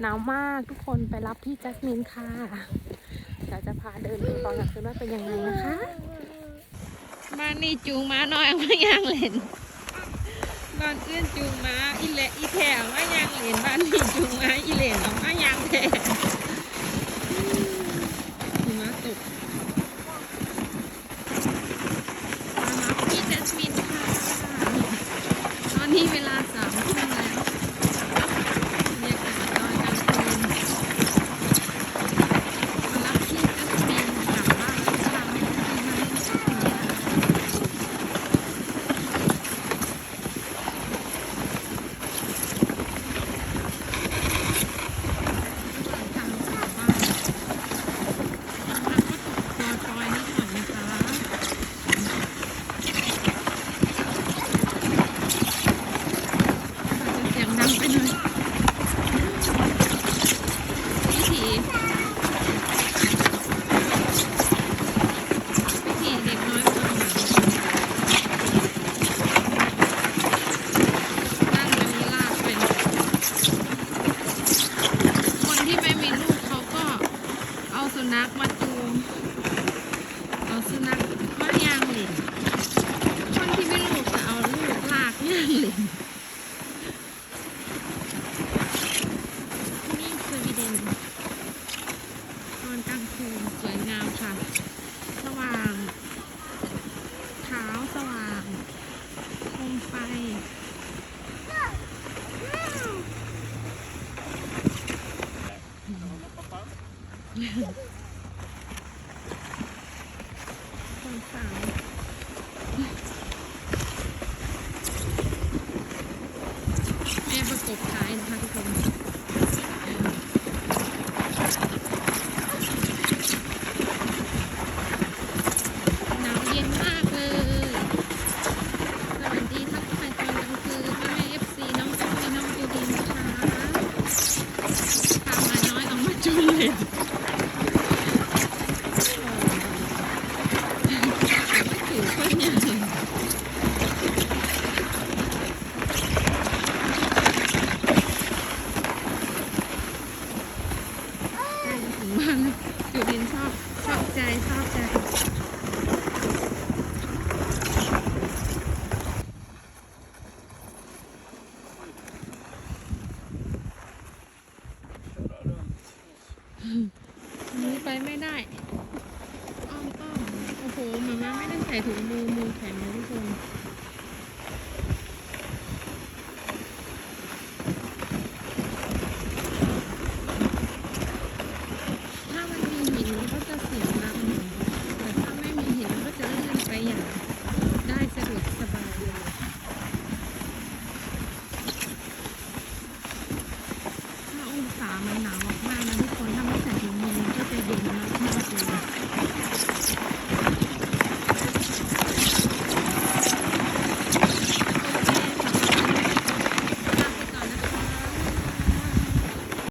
หนาวมากทุกคนไปรับพี่แจ็คมินค่ะเดี๋ยวจะพาเดินดูตอนกลางคืนว่าเป็นยังไงนะคะบ้านนี่จูงม้าน้อยเอามาย่างเล่นบ้านอื่นจูงม้าอีเละอีแถวมาย่างเล่นบ้านนี่จูงม้าอีเล่นเอามาย่างแทนหิมะตกมารับพี่แจสมินค่ะตอนนี้เวลาสามทุ่มแล้วบรรยากาศตอนกลางคืนมารับพี่แจสมินกลับบ้านแล้วค่ะไม่ได้มา ทางกลับบ้านทางก็ตกปล่อยๆนิดหน่อยนะคะอาจจะเสียงดังไปหน่อยวิธีวิธีเด็กน้อยคนหนึ่งนั่งมันมีลากเป็น คนที่ไม่มีลูกเขาก็เอาสุนัขมาจูง เอาสุนัขมายางเหล่นคนที่ไม่ลูกจะเอาลูกลากย่างเหล่นนี่สวีเดนตอนกลางคืนสวยงามค่ะ สว่างขาวสว่างโคมไฟคนสาวแม่ประกบท้ายนะคะทุกคนหนาวเย็นมากเลย สวัสดีทักทายตอนกลางคืนแม่เอฟซีน้องจุ้ยน้องจูดินนะคะพามาน้อยเอามาจุ้มเลย ถือคนใหญ่ใกล้จะถึงบ้านแล้วจูดินชอบ ชอบใจ ชอบใจ มือไปไม่ได้อ้อมอ้อมโอ้โหมาม่าไม่ได้ใส่ถุงมือมือแข็งเลยทุกคน